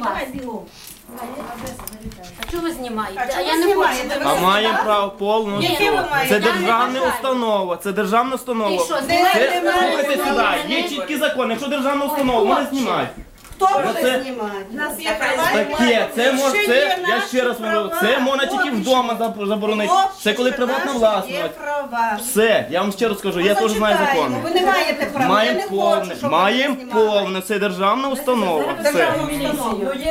вас. А чого ви знімаєте? А я не хочу. А маємо право. Яке? Це державна установа. Це державна Ти установа. що, Це, знімаєш? слухайте сюди, є чіткі закони. Якщо державна установа, вони знімають. Хто Ну, буде це- знімати? Нас є права. Таке, це може, це, я ще раз говорю, це можна тільки вдома заборонити. Це коли приватна Є власність. права. Все, я вам ще раз скажу, я Ну, теж знаю зачитаємо. закони. Ви не маєте права. я Маємо хочу, повне, щоб маємо знімали. повне, це державна установа. Все.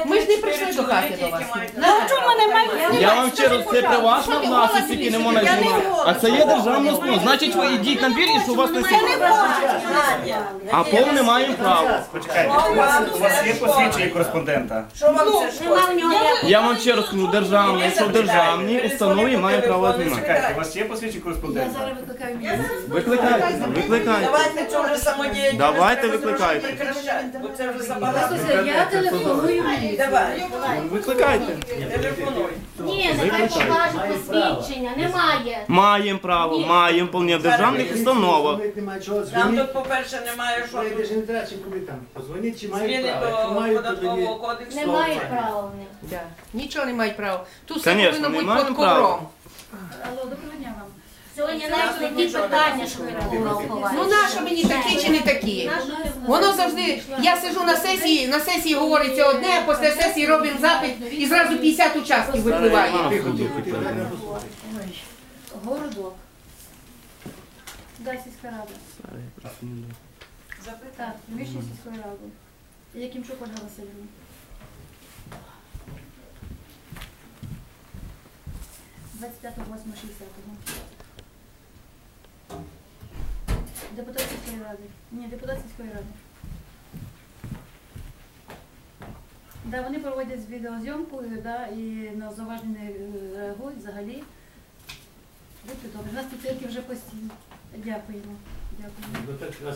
Ми ж не прийшли до хати до вас. Ну, Я вам ще раз, це приватна власність, які не можна Я не знімати. А це є державна установа. Значить, ви йдіть на бірі, що у вас не Я не знімають. хочу. А повне маємо право. Почекайте, у вас, у вас є посвідчення кореспондента? Що вам це в нього ніякого. Я вам ще раз кажу, державні, якщо в державній установі має право знімати. Почекайте, у вас є посвідчення кореспондента? Викликайте, викликайте. Давайте це вже самодіяльність. Давайте Треба викликайте. трошки прекращати, Бо це вже забагато. Я телефоную. Давай, Викликайте. телефонуй. Ні, нехай покаже посвідчення. Немає. Маємо право, маємо повне в державних установах. Там тут, по-перше, немає що тут. Позвоніть, чи мають зміни право. До податкового кодексу. Немає права в них. Да. Нічого не мають права. Тут все Конечно, повинно бути маємо під права. ковром. Сьогодні навіть не ті питання, що ви ховаєте. Ну нащо мені такі чи не такі? Воно завжди, я сиджу на сесії, на сесії говориться одне, а після сесії робимо запит і зразу 50 участків випливає. Городок. Да, сільська рада. Так, Вища сільської ради. Якимчук Ольга Васильівна. Двадцять п'ятого. Депутат сільської ради. Ні, депутат сільської ради. Да, вони проводять відеозйомку да, і на зауваження е, реагують взагалі. Будьте добрі, у нас тут тільки вже постійно. Дякуємо.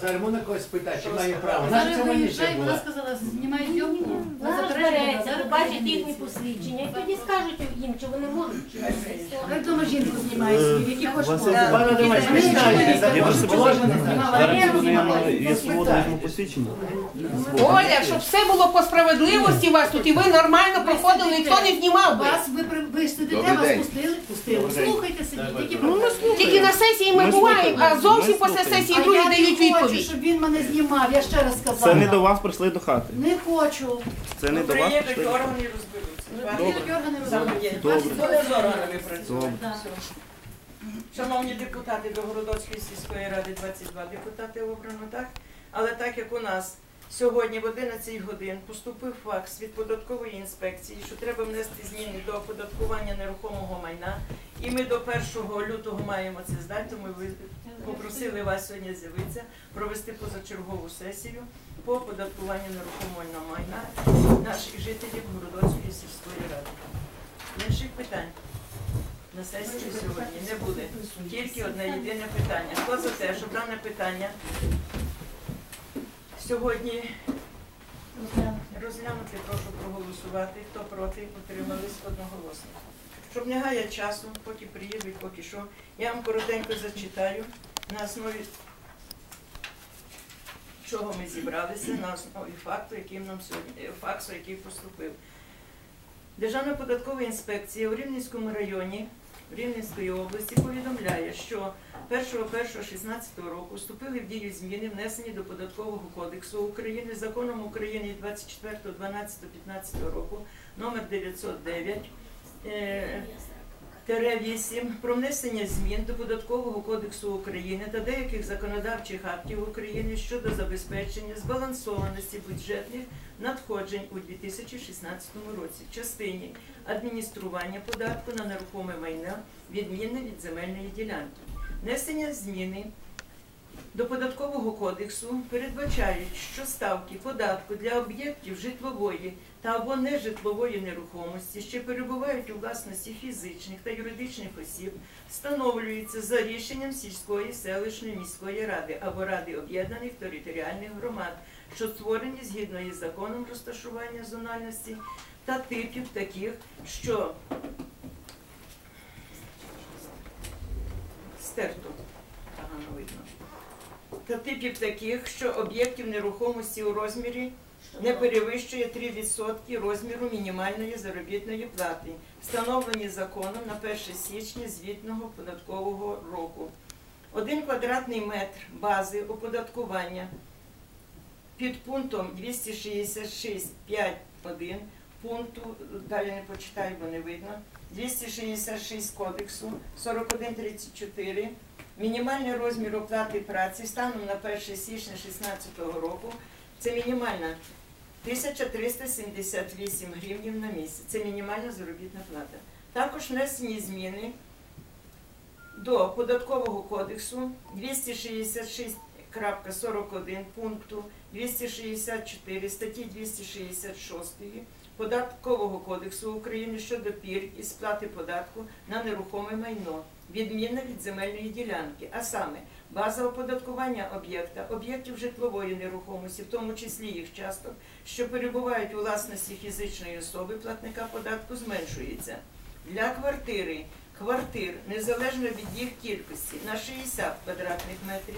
Зараз можна когось спитати, чи має право. Зараз виїжджає, вона сказала, знімають зйомку. Зараз береться, побачить їхні посвідчення і тоді скажуть їм, чи вони можуть. чи вдома жінку знімає собі, які хоче Пане Адамець, ви знаєте, візьму посвідчення. Оля, щоб все було по справедливості у вас тут, і ви нормально проходили, ніхто не знімав би. Вас ви, сидите, вас пустили, пустили. Слухайте собі, тільки на сесії ми буваємо, а зовсім після слухаємо. Сесії А другі я дають не хочу, відповідь. щоб він мене знімав, я ще раз сказала. Це не до вас прийшли до хати. Не хочу. Це не Ну, до вас Приїдуть прийшли. органи і розберуться. Приїдуть органи Самодіяльність. Добре, Вони з органами працюють. Так. Шановні депутати до Городоцької сільської ради 22 депутати обрано, так? Але так як у нас сьогодні в 11 годин поступив факс від податкової інспекції, що треба внести зміни до оподаткування нерухомого майна, і ми до 1 лютого маємо це здати, тому ви попросили вас сьогодні з'явитися, провести позачергову сесію по оподаткуванню нерухомого майна наших жителів Городоцької сільської ради. Інших питань на сесії сьогодні не буде. Тільки одне єдине питання. Хто за те, щоб дане питання сьогодні розглянути, прошу проголосувати. Хто проти, утримались одноголосно. Щоб не гаяти часу, поки приїдуть, поки що, я вам коротенько зачитаю на основі чого ми зібралися, на основі факту, який нам сьогодні, е, факсу, який поступив. Державна податкова інспекція у Рівненському районі Рівненської області повідомляє, що 1.1.16 року вступили в дію зміни, внесені до Податкового кодексу України законом України від 24.12.15 року номер 909 е, Тере 8 про внесення змін до Податкового кодексу України та деяких законодавчих актів України щодо забезпечення збалансованості бюджетних надходжень у 2016 році в частині адміністрування податку на нерухоме майно, відмінне від земельної ділянки. Внесення зміни до податкового кодексу передбачають, що ставки податку для об'єктів житлової та або нежитлової нерухомості, що перебувають у власності фізичних та юридичних осіб, встановлюються за рішенням сільської, селищної, міської ради або ради об'єднаних територіальних громад, що створені згідно із законом розташування зональності та типів таких, що стерто погано видно. Та типів таких, що об'єктів нерухомості у розмірі не перевищує 3% розміру мінімальної заробітної плати, встановлені законом на 1 січня звітного податкового року. Один квадратний метр бази оподаткування під пунктом 266.5.1 пункту, далі не почитаю, бо не видно, 266 кодексу 4134 мінімальний розмір оплати праці станом на 1 січня 2016 року це мінімальна 1378 гривень на місяць. Це мінімальна заробітна плата. Також внесені зміни до податкового кодексу 266.41 пункту 264 статті 266 Податкового кодексу України щодо пільг і сплати податку на нерухоме майно, відмінна від земельної ділянки, а саме база оподаткування об'єкта, об'єктів житлової нерухомості, в тому числі їх часток, що перебувають у власності фізичної особи платника податку, зменшується. Для квартири квартир, незалежно від їх кількості, на 60 квадратних метрів,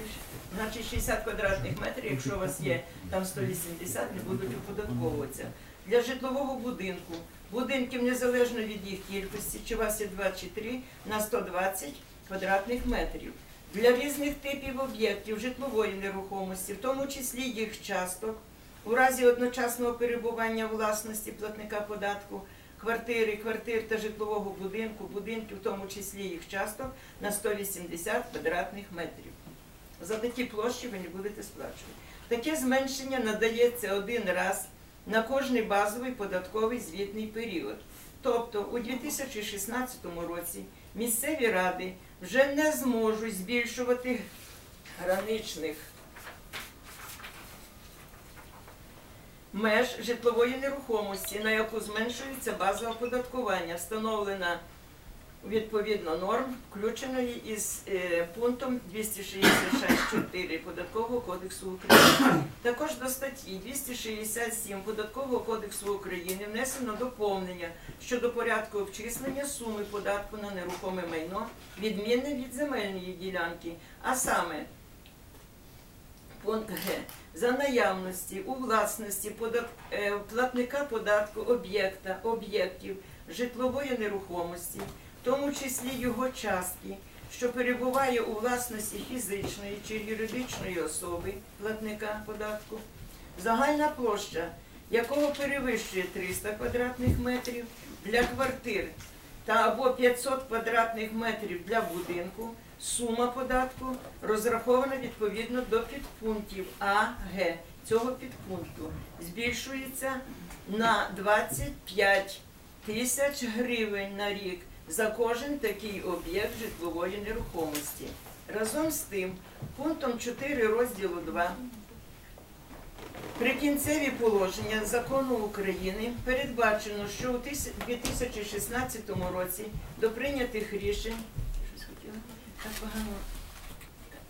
значить 60 квадратних метрів, якщо у вас є там 180, не будуть оподатковуватися. Для житлового будинку, будинків незалежно від їх кількості, чи у вас є 2 чи 3, на 120 квадратних метрів. Для різних типів об'єктів житлової нерухомості, в тому числі їх часток, у разі одночасного перебування власності платника податку, квартири, квартир та житлового будинку, будинків, в тому числі їх часток, на 180 квадратних метрів. За такі площі ви не будете сплачувати. Таке зменшення надається один раз на кожний базовий податковий звітний період. Тобто у 2016 році місцеві ради вже не зможуть збільшувати граничних меж житлової нерухомості, на яку зменшується база оподаткування, встановлена відповідно норм, включеної із е, пунктом 266.4 Податкового кодексу України. Також до статті 267 Податкового кодексу України внесено доповнення щодо порядку обчислення суми податку на нерухоме майно, відмінне від земельної ділянки, а саме Пункт Г. За наявності у власності подат... е, платника податку об'єкта, об'єктів житлової нерухомості, тому числі його частки, що перебуває у власності фізичної чи юридичної особи платника податку, загальна площа якого перевищує 300 квадратних метрів для квартир та або 500 квадратних метрів для будинку, сума податку розрахована відповідно до підпунктів А, Г цього підпункту. Збільшується на 25 тисяч гривень на рік за кожен такий об'єкт житлової нерухомості. Разом з тим, пунктом 4 розділу 2 Прикінцеві положення закону України передбачено, що у 2016 році до прийнятих рішень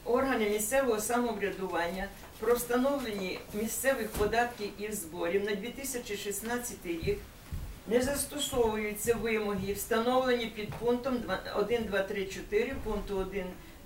органи місцевого самоврядування про встановлення місцевих податків і зборів на 2016 рік не застосовуються вимоги, встановлені під пунктом 1.2.3.4 пункту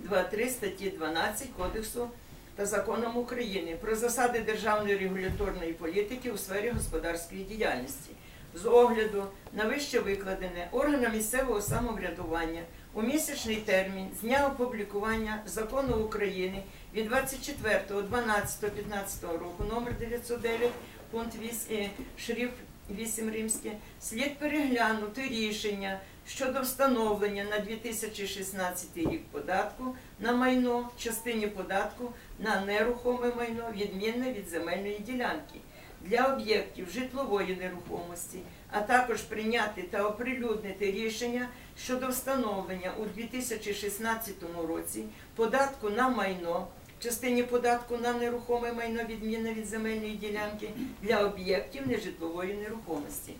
1.2.3 статті 12 Кодексу та законом України про засади державної регуляторної політики у сфері господарської діяльності. З огляду на вище викладене органам місцевого самоврядування у місячний термін з дня опублікування закону України від 24.12.15 року номер 909 пункт 8, шрифт 8 римське, слід переглянути рішення щодо встановлення на 2016 рік податку на майно частині податку на нерухоме майно, відмінне від земельної ділянки для об'єктів житлової нерухомості, а також прийняти та оприлюднити рішення щодо встановлення у 2016 році податку на майно частині податку на нерухоме майно, відмінне від земельної ділянки для об'єктів нежитлової нерухомості.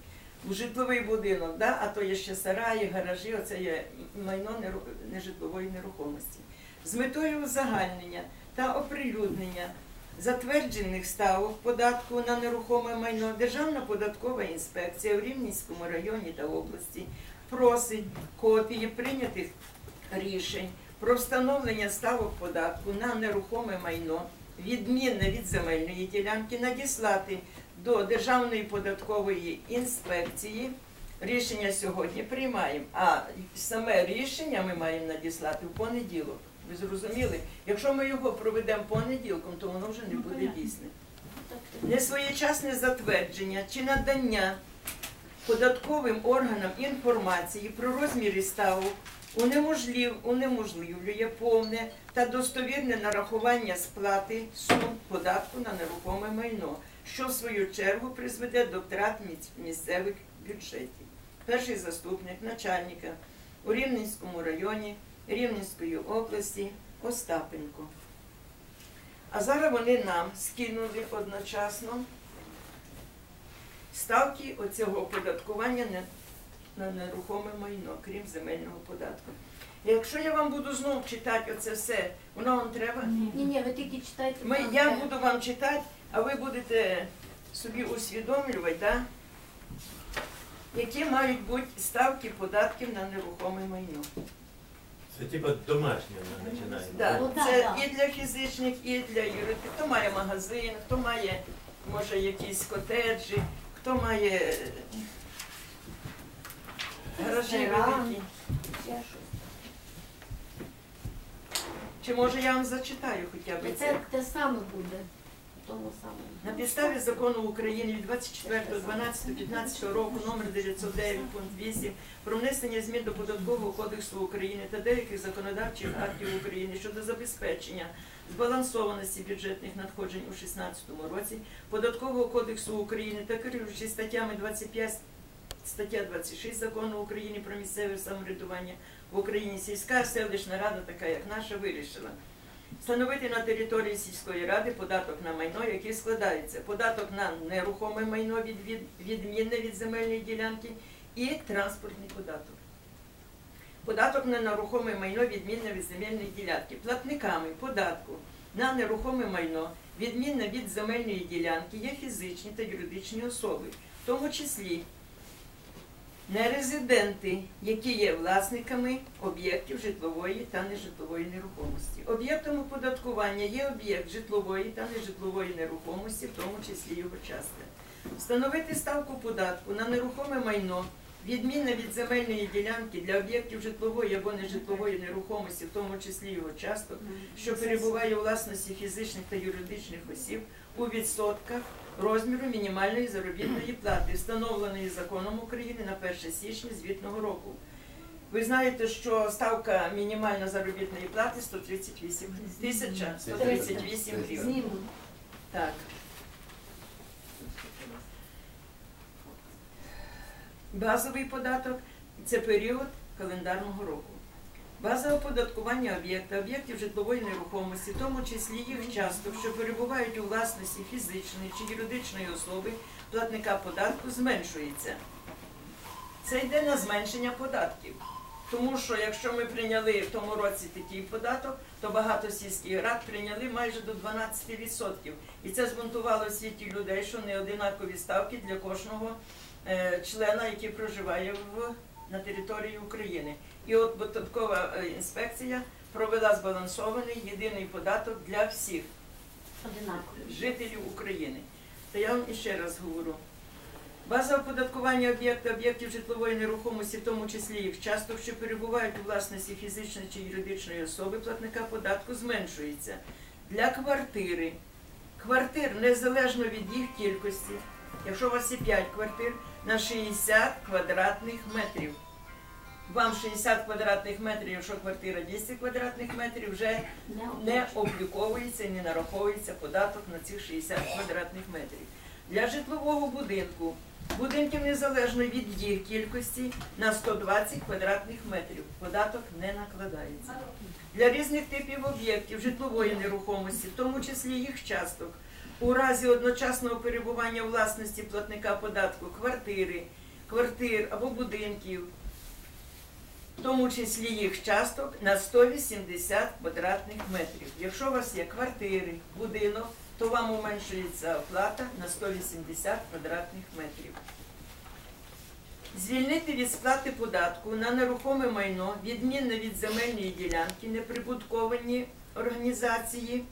У житловий будинок, да? а то є ще сараї, гаражі, оце є майно нежитлової нерухомості. З метою узагальнення та оприлюднення затверджених ставок податку на нерухоме майно Державна податкова інспекція в Рівненському районі та області просить копії прийнятих рішень про встановлення ставок податку на нерухоме майно, відмінне від земельної ділянки, надіслати до Державної податкової інспекції. Рішення сьогодні приймаємо, а саме рішення ми маємо надіслати в понеділок. Ви зрозуміли? Якщо ми його проведемо понеділком, то воно вже не буде дійсне. Несвоєчасне затвердження чи надання податковим органам інформації про розміри ставок унеможлив, унеможливлює повне та достовірне нарахування сплати сум податку на нерухоме майно, що в свою чергу призведе до втрат місцевих бюджетів. Перший заступник начальника у Рівненському районі Рівненської області Остапенко. А зараз вони нам скинули одночасно ставки оцього оподаткування на нерухоме майно, крім земельного податку. Якщо я вам буду знов читати оце все, воно вам треба? Ні, ні, ви тільки читайте. Ми, я буду вам читати, а ви будете собі усвідомлювати, да? які мають бути ставки податків на нерухоме майно. Це типа домашнє вона починає. Да, Ну, да, це да. і для фізичних, і для юридичних. Хто має магазин, хто має, може, якісь котеджі, хто має гаражі великі. Чи може я вам зачитаю хоча б Це це? те саме буде. Тому. На підставі закону України від 24.12.15 року номер 909 пункт 8 про внесення змін до Податкового кодексу України та деяких законодавчих актів України щодо забезпечення збалансованості бюджетних надходжень у 2016 році Податкового кодексу України та керуючись статтями 25 стаття 26 закону України про місцеве самоврядування в Україні сільська селищна рада, така як наша, вирішила Встановити на території сільської ради податок на майно, який складається податок на нерухоме майно від, від, відмінне від земельної ділянки і транспортний податок. Податок на нерухоме майно відмінне від земельної ділянки. Платниками податку на нерухоме майно відмінне від земельної ділянки є фізичні та юридичні особи, в тому числі нерезиденти, які є власниками об'єктів житлової та нежитлової нерухомості. Об'єктом оподаткування є об'єкт житлової та нежитлової нерухомості, в тому числі його частка. Встановити ставку податку на нерухоме майно, відмінне від земельної ділянки для об'єктів житлової або нежитлової нерухомості, в тому числі його часток, що перебуває у власності фізичних та юридичних осіб у відсотках розміру мінімальної заробітної плати, встановленої законом України на 1 січня звітного року. Ви знаєте, що ставка мінімальна заробітної плати 138 тисяча 138 гривень. Так. Базовий податок це період календарного року. База оподаткування об'єкта, об'єктів житлової нерухомості, в тому числі їх часток, що перебувають у власності фізичної чи юридичної особи, платника податку зменшується. Це йде на зменшення податків. Тому що якщо ми прийняли в тому році такий податок, то багато сільських рад прийняли майже до 12%. І це збунтувало в світі людей, що не одинакові ставки для кожного е, члена, який проживає в, на території України. І от податкова е, інспекція провела збалансований єдиний податок для всіх жителів України. То я вам іще раз говорю. База оподаткування об'єкта, об'єктів житлової нерухомості, в тому числі їх часток, що перебувають у власності фізичної чи юридичної особи, платника податку зменшується. Для квартири. Квартир незалежно від їх кількості, якщо у вас є 5 квартир, на 60 квадратних метрів. Вам 60 квадратних метрів, якщо квартира 200 квадратних метрів, вже не обліковується не нараховується податок на цих 60 квадратних метрів. Для житлового будинку будинків незалежно від їх кількості на 120 квадратних метрів податок не накладається. Для різних типів об'єктів житлової нерухомості, в тому числі їх часток, у разі одночасного перебування власності платника податку квартири, квартир або будинків, в тому числі їх часток на 180 квадратних метрів. Якщо у вас є квартири, будинок, то вам уменшується оплата на 180 квадратних метрів. Звільнити від сплати податку на нерухоме майно, відмінне від земельної ділянки, неприбутковані організації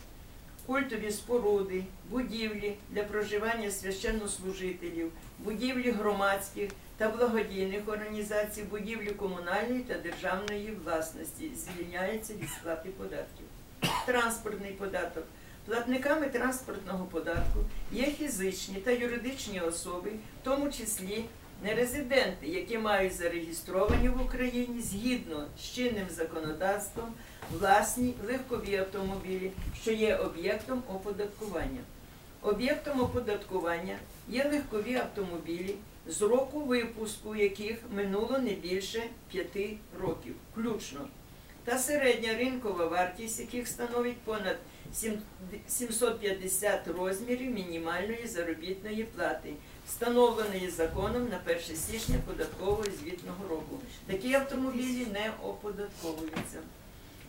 культові споруди, будівлі для проживання священнослужителів, будівлі громадських та благодійних організацій, будівлі комунальної та державної власності звільняється від сплати податків. Транспортний податок. Платниками транспортного податку є фізичні та юридичні особи, в тому числі нерезиденти, які мають зареєстровані в Україні згідно з чинним законодавством власні легкові автомобілі, що є об'єктом оподаткування. Об'єктом оподаткування є легкові автомобілі, з року випуску яких минуло не більше 5 років, включно, та середня ринкова вартість яких становить понад 750 розмірів мінімальної заробітної плати, встановленої законом на 1 січня податкового звітного року. Такі автомобілі не оподатковуються.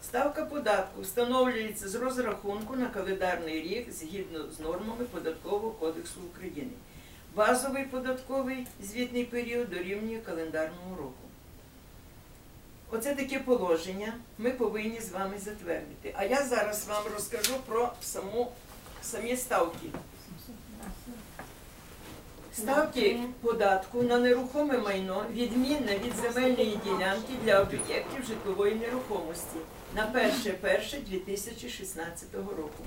Ставка податку встановлюється з розрахунку на календарний рік згідно з нормами Податкового кодексу України. Базовий податковий звітний період дорівнює календарному року. Оце таке положення ми повинні з вами затвердити. А я зараз вам розкажу про саму, самі ставки. Ставки податку на нерухоме майно відмінне від земельної ділянки для об'єктів житлової нерухомості на 1.1.2016 року.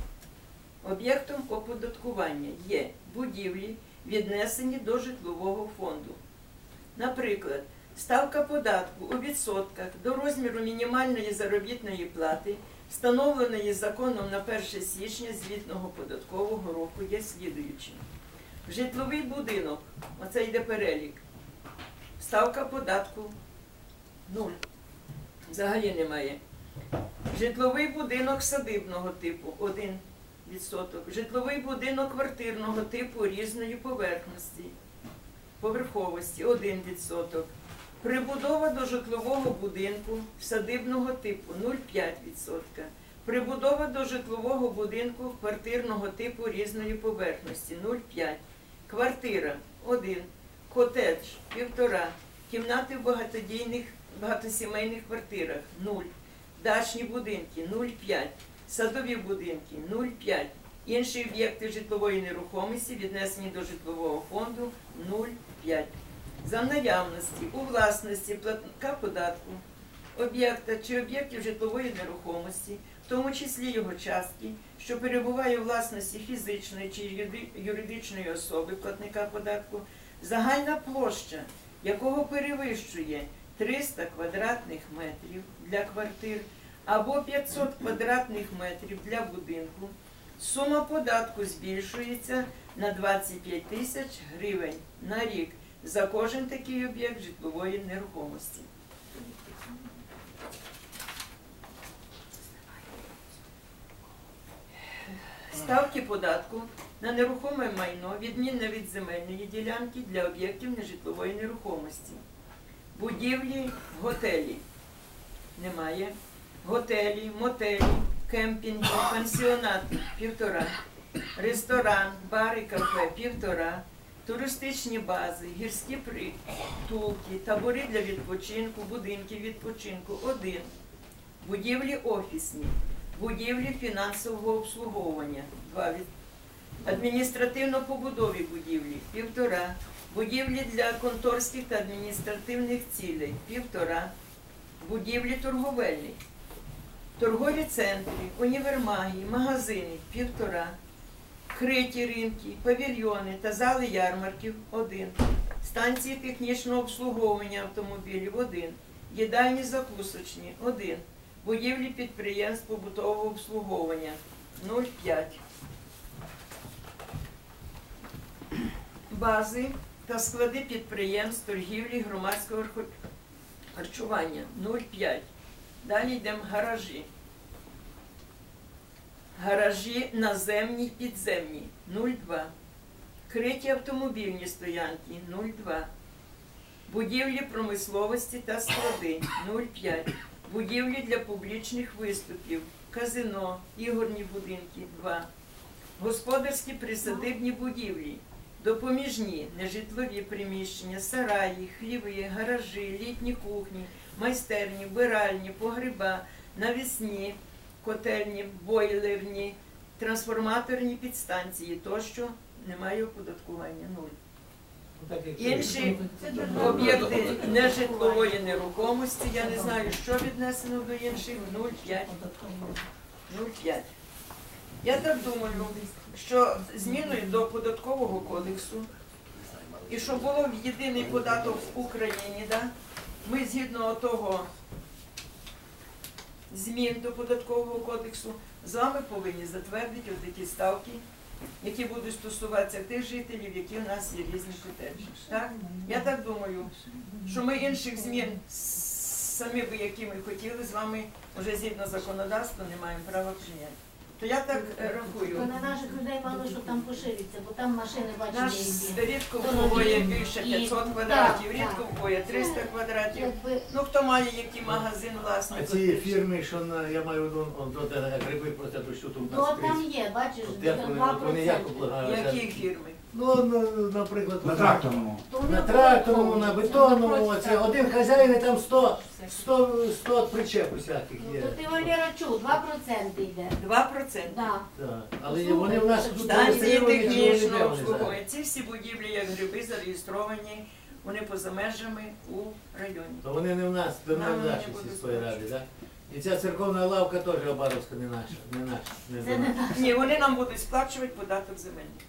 Об'єктом оподаткування є будівлі, віднесені до житлового фонду. Наприклад, ставка податку у відсотках до розміру мінімальної заробітної плати, встановленої законом на 1 січня звітного податкового року, є слідуючим. Житловий будинок, оце йде перелік. Ставка податку нуль. Взагалі немає. Житловий будинок садибного типу 1 відсоток. Житловий будинок квартирного типу різної поверхності, поверховості 1 відсоток. Прибудова до житлового будинку садибного типу 0,5 відсотка. Прибудова до житлового будинку квартирного типу різної поверхності 0,5. Квартира 1. Котедж 1,5. Кімнати в багатодійних багатосімейних квартирах 0. Дачні будинки 0,5. Садові будинки 0,5. Інші об'єкти житлової нерухомості віднесені до житлового фонду 0,5. За наявності у власності платника податку об'єкта чи об'єктів житлової нерухомості, в тому числі його частки, що перебуває у власності фізичної чи юридичної особи платника податку, загальна площа якого перевищує 300 квадратних метрів для квартир або 500 квадратних метрів для будинку, сума податку збільшується на 25 тисяч гривень на рік за кожен такий об'єкт житлової нерухомості. Ставки податку на нерухоме майно відмінне від земельної ділянки для об'єктів нежитлової нерухомості. Будівлі, готелі немає. Готелі, мотелі, кемпінги, пансіонати півтора, ресторан, бари, кафе півтора, туристичні бази, гірські притулки, табори для відпочинку, будинки відпочинку один, будівлі офісні, будівлі фінансового обслуговування два адміністративно-побудові будівлі півтора, будівлі для конторських та адміністративних цілей півтора, будівлі торговельні, торгові центри, універмаги, магазини півтора, криті ринки, павільйони та зали ярмарків один, станції технічного обслуговування автомобілів один, їдальні закусочні один, будівлі підприємств побутового обслуговування 0,5. Бази та склади підприємств торгівлі громадського харчування 0,5. Далі йдемо гаражі. Гаражі наземні підземні 0,2. Криті автомобільні стоянки 0,2. Будівлі промисловості та склади 0,5. Будівлі для публічних виступів, казино, ігорні будинки 2. Господарські присадибні будівлі, допоміжні нежитлові приміщення, сараї, хліви, гаражі, літні кухні, майстерні, вбиральні, погреба, навісні, котельні, бойлерні, трансформаторні підстанції тощо немає оподаткування нуль. Ну, так Інші об'єкти нежитлової нерухомості, я не знаю, що віднесено до інших 0,5. 0,5. Я так думаю, що зміною до податкового кодексу і щоб було в єдиний податок в Україні, да, ми згідно того змін до податкового кодексу з вами повинні затвердити такі ставки, які будуть стосуватися тих жителів, які в нас є різні котеджі. Так? Я так думаю, що ми інших змін самі би, які ми хотіли з вами, вже згідно законодавства, не маємо права прийняти. То я так е, То рахую. на наших людей мало що там пошириться, бо там машини бачили. рідко буває більше 500 квадратів, так. рідко буває 300 квадратів. Якби Ну хто має який магазин власний, А ці фірми, що на, я маю до гриби про то, що тут у Ну, там є, бачиш, От як вони, вони як облагають? які фірми. Ну, ну, наприклад, На от- тракторному. На тракторному, на бетонному, Це оце один хазяїн і там 100, 100, 100 причеп усяких Ну, є. то ти Валера чув, 2% йде. 2%. Да. Так. Але Слухай, вони в нас тут Станції зареєстровані, вони технічно де вони обслуговують. Ці всі будівлі, як гриби, зареєстровані, вони поза межами у районі. То вони не в нас, то не Нам в вони нашій будуть сільської раді, так? І ця церковна лавка теж Обаровська не наша, не наша, не Це не земельна. Ні, вони нам будуть сплачувати податок земельний.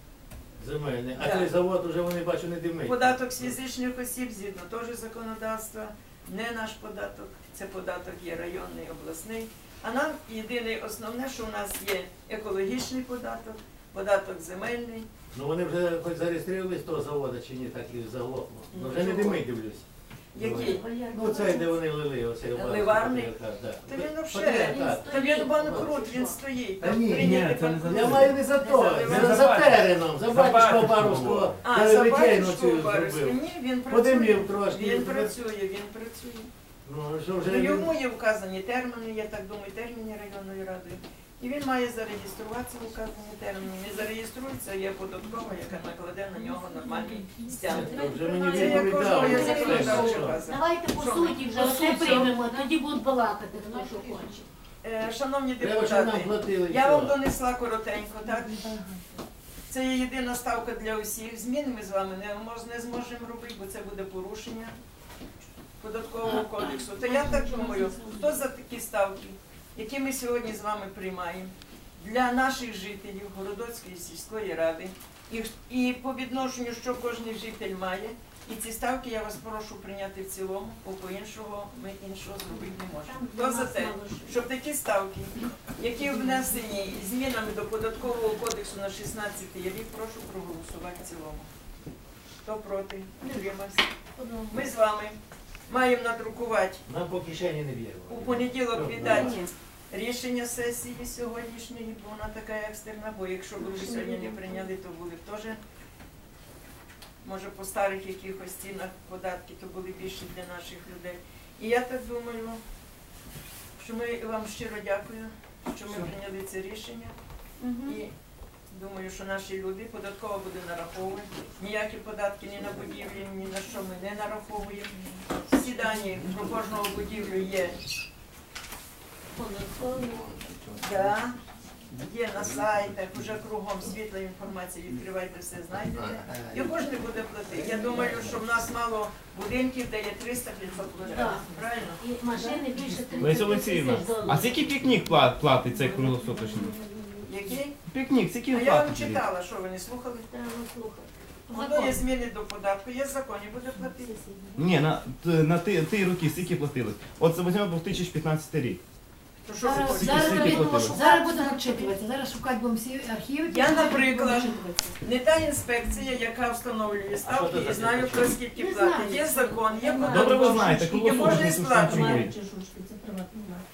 Земельний. А Так. цей завод уже вони бачу не димить. Податок з фізичних осіб згідно теж законодавства, не наш податок, це податок є районний, обласний. А нам єдине основне, що у нас є екологічний податок, податок земельний. Ну вони вже хоч зареєструвались того заводу чи ні, так і заглохло. Ну Ну, вже не чого? димить, дивлюсь. Який? Ну цей, де вони лили, оцей Ливарний? Та він вообще- Та він банкрут, він стоїть. Та ні, ні, це не банкрут. Я маю не за то, Не за, за- за тереном, за За батюшку. Обаровського. А, за батюшку цю Ні, він працює. трошки. Він працює, він працює. Ну, що вже Ну, Йому є вказані терміни, я так думаю, терміни районної ради. І він має зареєструватися в указані терміни. Не зареєструється, є податкова, яка накладе на нього нормальний стяг. Це вже мені Це як кожного є законодавча база. Давайте по суті вже все приймемо, тоді будуть балакати, хто що хоче. Е, Шановні депутати, я вам донесла коротенько, так? Це є єдина ставка для усіх. Змін ми з вами не, мож- не зможемо робити, бо це буде порушення податкового кодексу. То я так думаю, хто за такі ставки, які ми сьогодні з вами приймаємо для наших жителів Городоцької сільської ради, і, і по відношенню, що кожен житель має. І ці ставки я вас прошу прийняти в цілому, бо по-іншого ми іншого зробити не можемо. Хто за те, щоб такі ставки, які внесені змінами до податкового кодексу на 16 рік, прошу проголосувати в цілому. Хто проти? Утримався. Ми з вами маємо надрукувати Нам по кишені не віримо. у понеділок віддати рішення сесії сьогоднішньої, бо вона така екстерна, бо якщо б ви сьогодні не прийняли, то були б теж, може, по старих якихось цінах податки, то були більші для наших людей. І я так думаю, що ми вам щиро дякую, що ми прийняли це рішення. І думаю, що наші люди податково буде нараховувати. Ніякі податки ні на будівлі, ні на що ми не нараховуємо. Всі дані про кожного будівлю є. Да. Є на сайтах, уже кругом світла інформація, відкривайте все, знайдете. І кожен буде платити. Я думаю, що в нас мало будинків, де є 300 500 квадратів. Правильно? І машини більше 30 Леся Олексіївна, тисяч доларів. а скільки пікнік платить цей круглосуточний? Які? Пікнік, скільки А я вам читала, що ви не слухали? Треба слухати. Воно є зміни до податку, є закон і буде платити. Ні, на, на ті, ті роки скільки платили? От це візьмемо 2015 рік. Зараз, зараз, будемо, зараз будемо вчитуватися, зараз шукати будемо всі архіви. Я, наприклад. Не та інспекція, яка встановлює ставки і знаю, хто скільки платить. Є закон, є Добре, ви податок, знаєте, і можна круглосуточний сплачувати.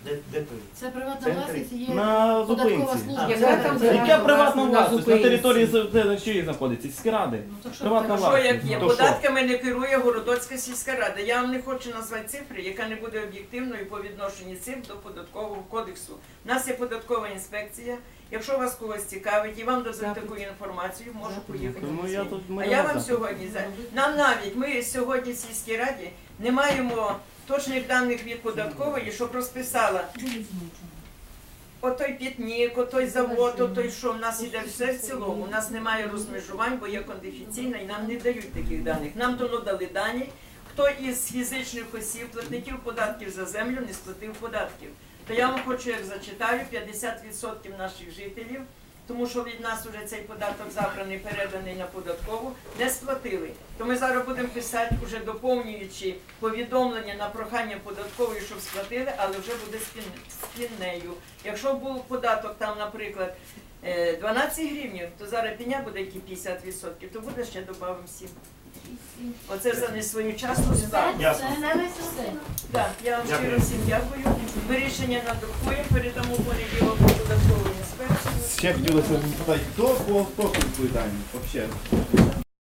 Де, де той? Це приватна Центри. власність і є На податкова зупинці. служба. А, Яка там Яка приватна власність на території з- де чиї знаходиться? Сільські ради. Ну, так що Приватна? Що як є? То що? Податками не керує Городоцька сільська рада. Я вам не хочу назвати цифри, яка не буде об'єктивною по відношенню цим до податкового кодексу. У нас є податкова інспекція. Якщо вас когось цікавить і вам дадуть таку інформацію, можу поїхати. На я тут А я вам сьогодні за нам навіть ми сьогодні в сільській раді не маємо точних даних від податкової, щоб розписала Отой пітнік, отой завод, отой що, в нас іде все в цілому. У нас немає розмежувань, бо є кондифіційна і нам не дають таких даних. Нам давно дали дані, хто із фізичних осіб, платників податків за землю не сплатив податків. То я вам хочу, як зачитаю, 50% наших жителів, тому що від нас вже цей податок забраний, переданий на податкову, не сплатили. То ми зараз будемо писати, уже доповнюючи повідомлення на прохання податкової, щоб сплатили, але вже буде піннею. Якщо був податок там, наприклад, е, 12 гривень, то зараз пеня буде які 50%, то буде ще додамо 7. Оце за несвоєчасну справу. Ясно. Так, я вам щиро всім дякую. Ми рішення надрукуємо, передамо полі понеділок до податкової інспекції. Ще хотілося запитати, хто по хто дані? Взагалі.